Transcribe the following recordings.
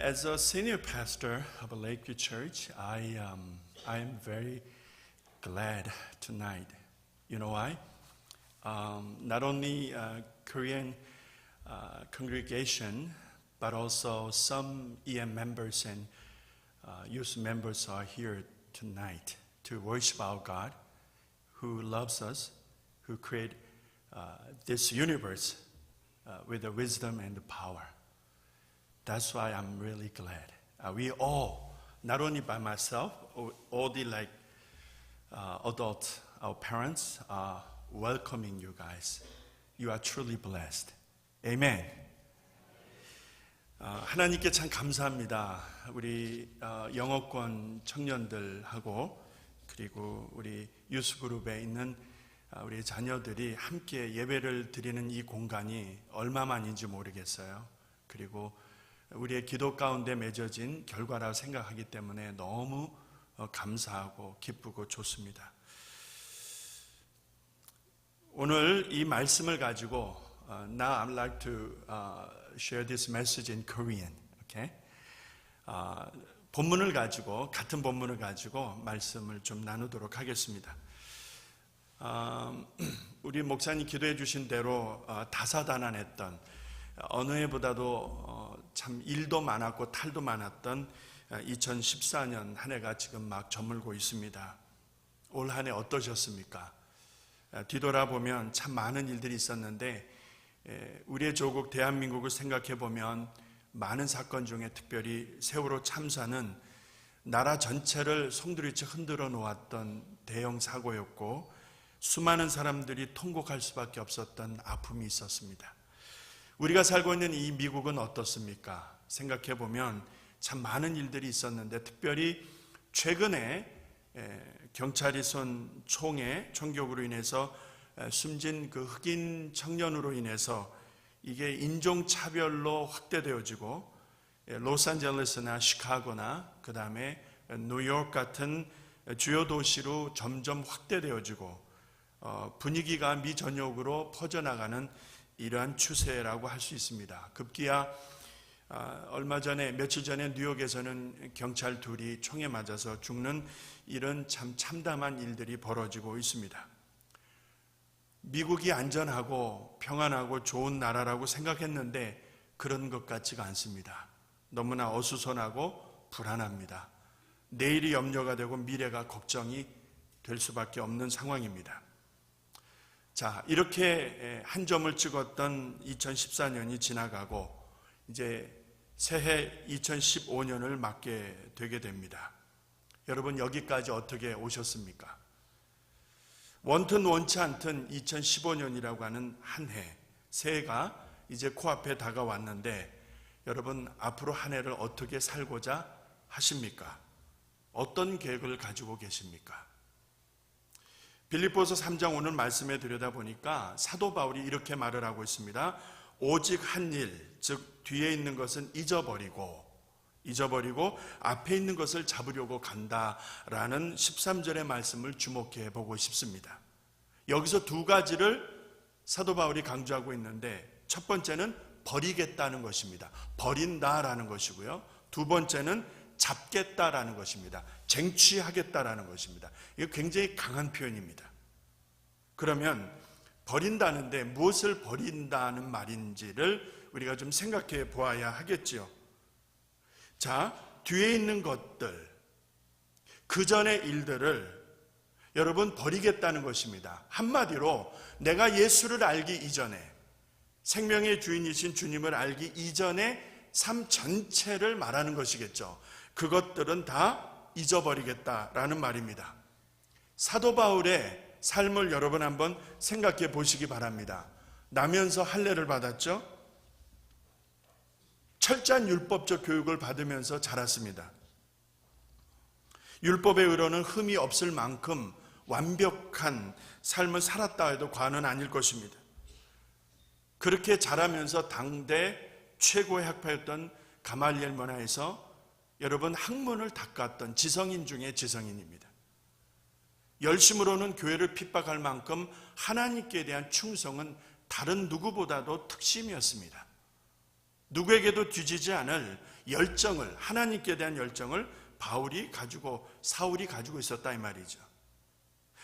as a senior pastor of Lakeview Church, I um, am very glad tonight. You know why? Um, not only uh, Korean uh, congregation, but also some EM members and uh, youth members are here tonight to worship our God, who loves us, who created uh, this universe uh, with the wisdom and the power. That's why I'm really glad. Uh, we all, not only by myself, all- the like uh, adults, our parents are welcoming you guys. You are truly blessed. Amen. 어, 하나님께 참 감사합니다. 우리 어, 영어권 청년들하고 그리고 우리 유스 그룹에 있는 아, 우리 자녀들이 함께 예배를 드리는 이 공간이 얼마만인지 모르겠어요. 그리고 우리의 기도 가운데 맺어진 결과라고 생각하기 때문에 너무 어, 감사하고 기쁘고 좋습니다. 오늘 이 말씀을 가지고 uh, now I'd like to uh, share this message in Korean. Okay? 아, 본문을 가지고 같은 본문을 가지고 말씀을 좀 나누도록 하겠습니다. 아, 우리 목사님 기도해 주신 대로 어, 다사다난했던 어느 해보다도 어, 참 일도 많았고 탈도 많았던 2014년 한 해가 지금 막 저물고 있습니다. 올 한 해 어떠셨습니까? 아, 뒤돌아보면 참 많은 일들이 있었는데 에, 우리의 조국 대한민국을 생각해 보면 많은 사건 중에 특별히 세월호 참사는 나라 전체를 송두리째 흔들어 놓았던 대형 사고였고 수많은 사람들이 통곡할 수밖에 없었던 아픔이 있었습니다. 우리가 살고 있는 이 미국은 어떻습니까? 생각해 보면 참 많은 일들이 있었는데 특별히 최근에 에, 경찰이 쏜 총에 총격으로 인해서 에, 숨진 그 흑인 청년으로 인해서 이게 인종 차별로 확대되어지고 에, 로스앤젤레스나 시카고나 그 다음에 뉴욕 같은 주요 도시로 점점 확대되어지고 어, 분위기가 미전역으로 퍼져나가는 이러한 추세라고 할 수 있습니다. 급기야 아, 얼마 전에 며칠 전에 뉴욕에서는 경찰 둘이 총에 맞아서 죽는 이런 참 참담한 일들이 벌어지고 있습니다. 미국이 안전하고 평안하고 좋은 나라라고 생각했는데 그런 것 같지가 않습니다. 너무나 어수선하고 불안합니다. 내일이 염려가 되고 미래가 걱정이 될 수밖에 없는 상황입니다. 자, 이렇게 한 점을 찍었던 2014년이 지나가고 이제 새해 2015년을 맞게 되게 됩니다. 여러분 여기까지 어떻게 오셨습니까? 원튼 원치 않든 2015년이라고 하는 한 해, 새해가 이제 코앞에 다가왔는데 여러분 앞으로 한 해를 어떻게 살고자 하십니까? 어떤 계획을 가지고 계십니까? 빌립보서 3장 오늘 말씀에 들여다보니까 사도 바울이 이렇게 말을 하고 있습니다. 오직 한 일, 즉 뒤에 있는 것은 잊어버리고 잊어버리고 앞에 있는 것을 잡으려고 간다라는 13절의 말씀을 주목해 보고 싶습니다. 여기서 두 가지를 사도 바울이 강조하고 있는데 첫 번째는 버리겠다는 것입니다. 버린다라는 것이고요. 두 번째는 잡겠다라는 것입니다. 쟁취하겠다라는 것입니다. 이거 굉장히 강한 표현입니다. 그러면 버린다는데 무엇을 버린다는 말인지를 우리가 좀 생각해 보아야 하겠지요. 자, 뒤에 있는 것들, 그 전의 일들을 여러분 버리겠다는 것입니다. 한마디로 내가 예수를 알기 이전에 생명의 주인이신 주님을 알기 이전에 삶 전체를 말하는 것이겠죠. 그것들은 다 잊어버리겠다라는 말입니다. 사도 바울의 삶을 여러분 한번 생각해 보시기 바랍니다. 나면서 할례를 받았죠? 철저한 율법적 교육을 받으면서 자랐습니다. 율법의 의로는 흠이 없을 만큼 완벽한 삶을 살았다 해도 과는 아닐 것입니다. 그렇게 자라면서 당대 최고의 학파였던 가말리엘 문화에서 여러분 학문을 닦았던 지성인 중에 지성인입니다. 열심으로는 교회를 핍박할 만큼 하나님께 대한 충성은 다른 누구보다도 특심이었습니다. 누구에게도 뒤지지 않을 열정을 하나님께 대한 열정을 바울이 가지고 사울이 가지고 있었다 이 말이죠.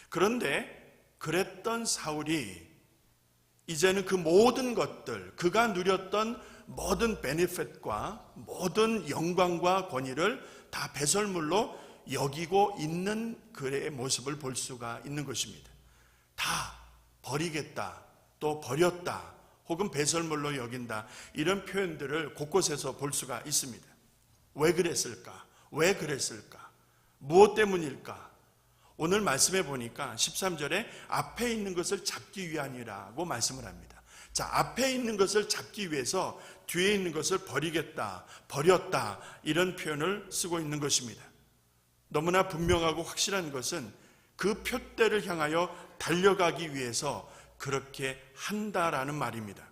그런데 그랬던 사울이 이제는 그 모든 것들 그가 누렸던 모든 베네핏과 모든 영광과 권위를 다 배설물로 여기고 있는 그의 모습을 볼 수가 있는 것입니다. 다 버리겠다, 또 버렸다, 혹은 배설물로 여긴다. 이런 표현들을 곳곳에서 볼 수가 있습니다. 왜 그랬을까? 왜 그랬을까? 무엇 때문일까? 오늘 말씀해 보니까 13절에 앞에 있는 것을 잡기 위함이라고 말씀을 합니다. 자, 앞에 있는 것을 잡기 위해서 뒤에 있는 것을 버리겠다, 버렸다, 이런 표현을 쓰고 있는 것입니다. 너무나 분명하고 확실한 것은 그 표대를 향하여 달려가기 위해서 그렇게 한다라는 말입니다.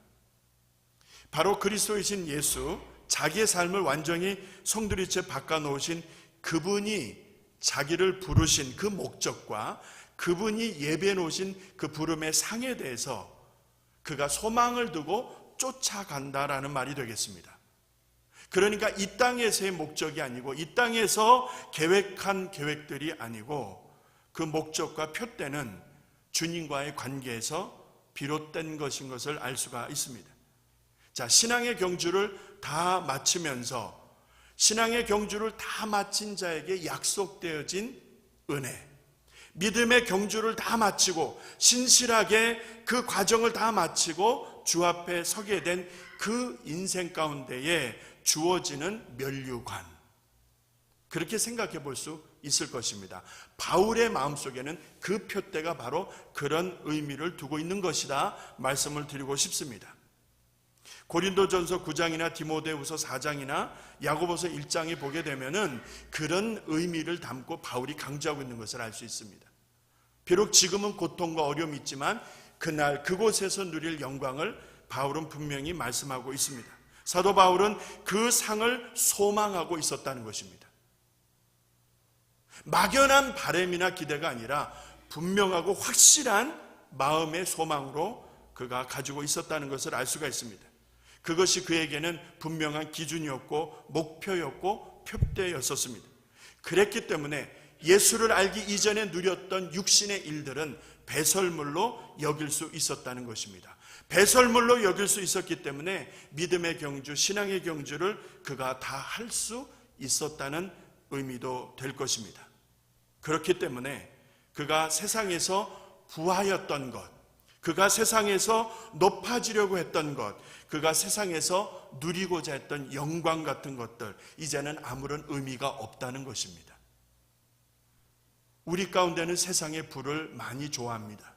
바로 그리스도이신 예수, 자기의 삶을 완전히 송두리째 바꿔 놓으신 그분이 자기를 부르신 그 목적과 그분이 예배해 놓으신 그 부름의 상에 대해서 그가 소망을 두고 쫓아간다라는 말이 되겠습니다. 그러니까 이 땅에서의 목적이 아니고 이 땅에서 계획한 계획들이 아니고 그 목적과 표대는 주님과의 관계에서 비롯된 것인 것을 알 수가 있습니다. 자, 신앙의 경주를 다 마치면서 신앙의 경주를 다 마친 자에게 약속되어진 은혜. 믿음의 경주를 다 마치고 신실하게 그 과정을 다 마치고 주 앞에 서게 된 그 인생 가운데에 주어지는 면류관. 그렇게 생각해 볼 수 있을 것입니다. 바울의 마음속에는 그 표대가 바로 그런 의미를 두고 있는 것이다 말씀을 드리고 싶습니다. 고린도전서 9장이나 디모데후서 4장이나 야고보서 1장에 보게 되면은 그런 의미를 담고 바울이 강조하고 있는 것을 알 수 있습니다. 비록 지금은 고통과 어려움이 있지만 그날 그곳에서 누릴 영광을 바울은 분명히 말씀하고 있습니다. 사도 바울은 그 상을 소망하고 있었다는 것입니다. 막연한 바램이나 기대가 아니라 분명하고 확실한 마음의 소망으로 그가 가지고 있었다는 것을 알 수가 있습니다. 그것이 그에게는 분명한 기준이었고 목표였고 표대였었습니다. 그랬기 때문에 예수를 알기 이전에 누렸던 육신의 일들은 배설물로 여길 수 있었다는 것입니다. 배설물로 여길 수 있었기 때문에 믿음의 경주, 신앙의 경주를 그가 다 할 수 있었다는 의미도 될 것입니다. 그렇기 때문에 그가 세상에서 부하였던 것, 그가 세상에서 높아지려고 했던 것, 그가 세상에서 누리고자 했던 영광 같은 것들, 이제는 아무런 의미가 없다는 것입니다. 우리 가운데는 세상의 부를 많이 좋아합니다.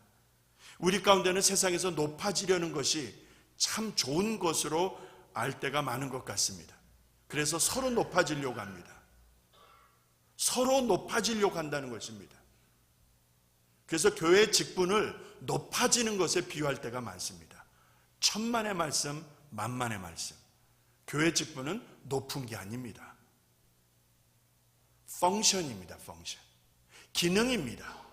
우리 가운데는 세상에서 높아지려는 것이 참 좋은 것으로 알 때가 많은 것 같습니다. 그래서 서로 높아지려고 합니다. 서로 높아지려고 한다는 것입니다. 그래서 교회 직분을 높아지는 것에 비유할 때가 많습니다. 천만의 말씀, 만만의 말씀. 교회 직분은 높은 게 아닙니다. 펑션입니다, 펑션. 기능입니다.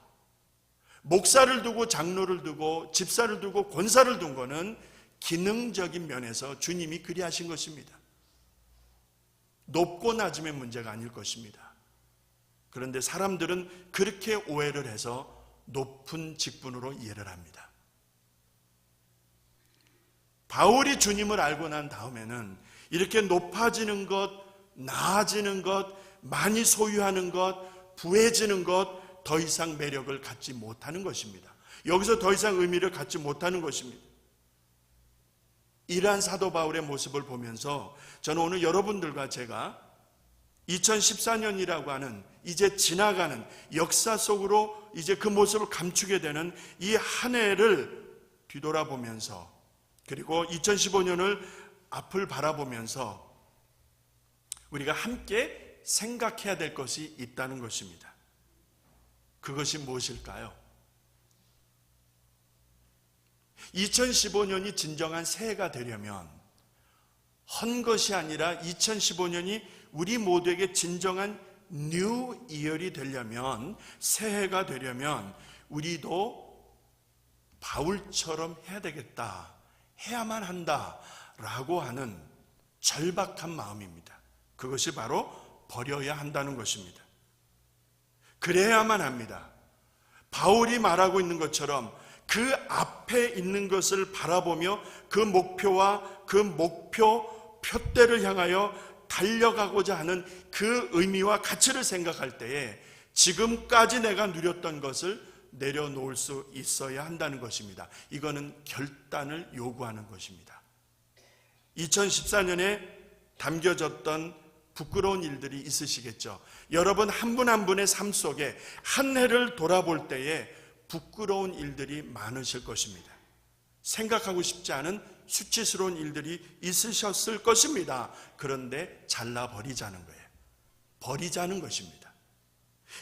목사를 두고 장로를 두고 집사를 두고 권사를 둔 거는 기능적인 면에서 주님이 그리하신 것입니다. 높고 낮음의 문제가 아닐 것입니다. 그런데 사람들은 그렇게 오해를 해서 높은 직분으로 이해를 합니다. 바울이 주님을 알고 난 다음에는 이렇게 높아지는 것, 나아지는 것, 많이 소유하는 것, 부해지는 것, 더 이상 매력을 갖지 못하는 것입니다. 여기서 더 이상 의미를 갖지 못하는 것입니다. 이러한 사도 바울의 모습을 보면서 저는 오늘 여러분들과 제가 2014년이라고 하는 이제 지나가는 역사 속으로 이제 그 모습을 감추게 되는 이 한 해를 뒤돌아보면서 그리고 2015년을 앞을 바라보면서 우리가 함께 생각해야 될 것이 있다는 것입니다. 그것이 무엇일까요? 2015년이 진정한 새해가 되려면 헌 것이 아니라 2015년이 우리 모두에게 진정한 뉴 이열이 되려면 새해가 되려면 우리도 바울처럼 해야 되겠다. 해야만 한다 라고 하는 절박한 마음입니다. 그것이 바로 버려야 한다는 것입니다. 그래야만 합니다. 바울이 말하고 있는 것처럼 그 앞에 있는 것을 바라보며 그 목표와 그 목표 표대를 향하여 달려가고자 하는 그 의미와 가치를 생각할 때에 지금까지 내가 누렸던 것을 내려놓을 수 있어야 한다는 것입니다. 이거는 결단을 요구하는 것입니다. 2014년에 담겨졌던 부끄러운 일들이 있으시겠죠. 여러분 한 분 한 분의 삶 속에 한 해를 돌아볼 때에 부끄러운 일들이 많으실 것입니다. 생각하고 싶지 않은 수치스러운 일들이 있으셨을 것입니다. 그런데 잘라버리자는 거예요. 버리자는 것입니다.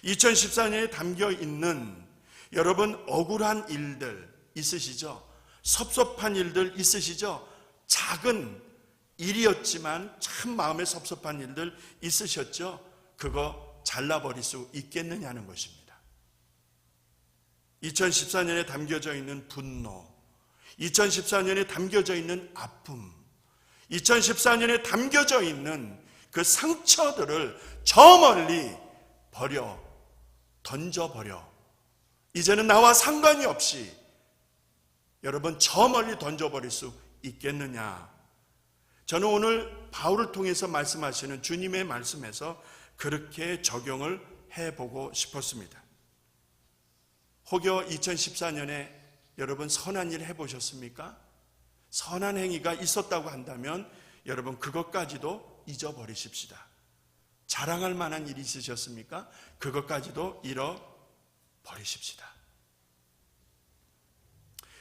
2014년에 담겨 있는 여러분 억울한 일들 있으시죠? 섭섭한 일들 있으시죠? 작은 일이었지만 참 마음에 섭섭한 일들 있으셨죠? 그거 잘라버릴 수 있겠느냐는 것입니다. 2014년에 담겨져 있는 분노, 2014년에 담겨져 있는 아픔, 2014년에 담겨져 있는 그 상처들을 저 멀리 버려, 던져버려. 이제는 나와 상관이 없이 여러분 저 멀리 던져버릴 수 있겠느냐. 저는 오늘 바울을 통해서 말씀하시는 주님의 말씀에서 그렇게 적용을 해보고 싶었습니다. 혹여 2014년에 여러분 선한 일 해보셨습니까? 선한 행위가 있었다고 한다면 여러분 그것까지도 잊어버리십시다. 자랑할 만한 일이 있으셨습니까? 그것까지도 잃어버리십시다.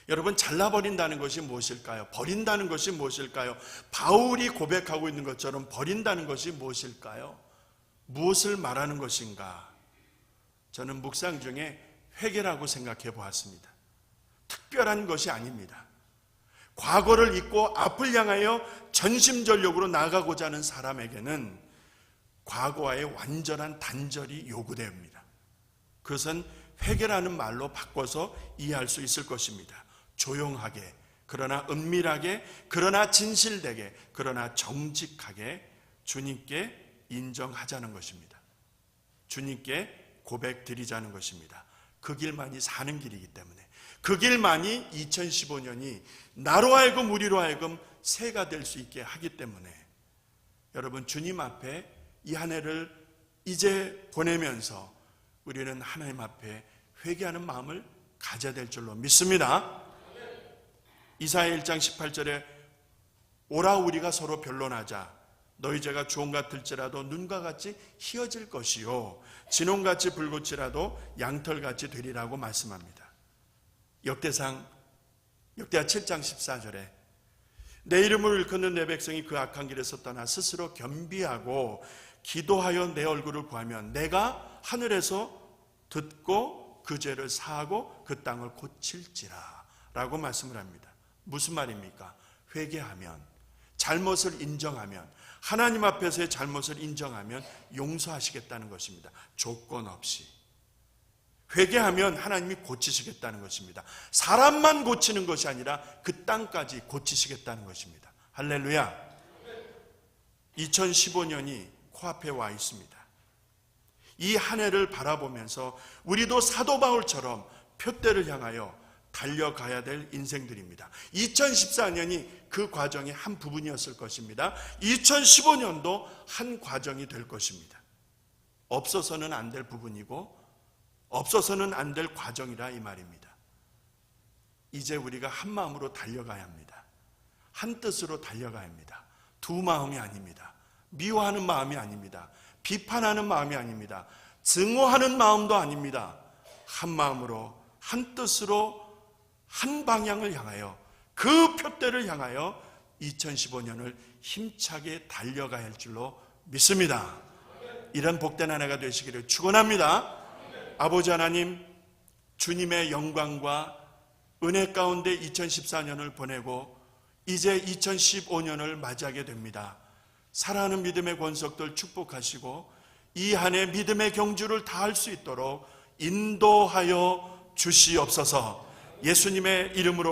여러분 잘라버린다는 것이 무엇일까요? 버린다는 것이 무엇일까요? 바울이 고백하고 있는 것처럼 버린다는 것이 무엇일까요? 무엇을 말하는 것인가? 저는 묵상 중에 회개라고 생각해 보았습니다. 특별한 것이 아닙니다. 과거를 잊고 앞을 향하여 전심전력으로 나가고자 하는 사람에게는 과거와의 완전한 단절이 요구됩니다. 그것은 회개라는 말로 바꿔서 이해할 수 있을 것입니다. 조용하게, 그러나 은밀하게, 그러나 진실되게, 그러나 정직하게 주님께 인정하자는 것입니다. 주님께 고백 드리자는 것입니다. 그 길만이 사는 길이기 때문에 그 길만이 2015년이 나로 하여금 우리로 하여금 새가 될 수 있게 하기 때문에 여러분 주님 앞에 이 한 해를 이제 보내면서 우리는 하나님 앞에 회개하는 마음을 가져야 될 줄로 믿습니다. 이사야 1장 18절에 오라 우리가 서로 변론하자 너희 죄가 주홍 같을지라도 눈과 같이 희어질 것이요 진홍같이 붉을지라도 양털같이 되리라고 말씀합니다. 역대상 역대하 7장 14절에 내 이름을 일컫는 내 백성이 그 악한 길에서 떠나 스스로 겸비하고 기도하여 내 얼굴을 구하면 내가 하늘에서 듣고 그 죄를 사하고 그 땅을 고칠지라 라고 말씀을 합니다. 무슨 말입니까? 회개하면 잘못을 인정하면 하나님 앞에서의 잘못을 인정하면 용서하시겠다는 것입니다. 조건 없이. 회개하면 하나님이 고치시겠다는 것입니다. 사람만 고치는 것이 아니라 그 땅까지 고치시겠다는 것입니다. 할렐루야. 2015년이 코앞에 와 있습니다. 이 한 해를 바라보면서 우리도 사도 바울처럼 표대를 향하여 달려가야 될 인생들입니다. 2014년이 그 과정의 한 부분이었을 것입니다. 2015년도 한 과정이 될 것입니다. 없어서는 안 될 부분이고 없어서는 안 될 과정이라 이 말입니다. 이제 우리가 한 마음으로 달려가야 합니다. 한 뜻으로 달려가야 합니다. 두 마음이 아닙니다. 미워하는 마음이 아닙니다. 비판하는 마음이 아닙니다. 증오하는 마음도 아닙니다. 한 마음으로 한 뜻으로 한 방향을 향하여 그 표대를 향하여 2015년을 힘차게 달려가야 할 줄로 믿습니다. 이런 복된 한 해가 되시기를 축원합니다. 아버지 하나님 주님의 영광과 은혜 가운데 2014년을 보내고 이제 2015년을 맞이하게 됩니다. 사랑하는 믿음의 권석들 축복하시고 이 한 해 믿음의 경주를 다할 수 있도록 인도하여 주시옵소서. 예수님의 이름으로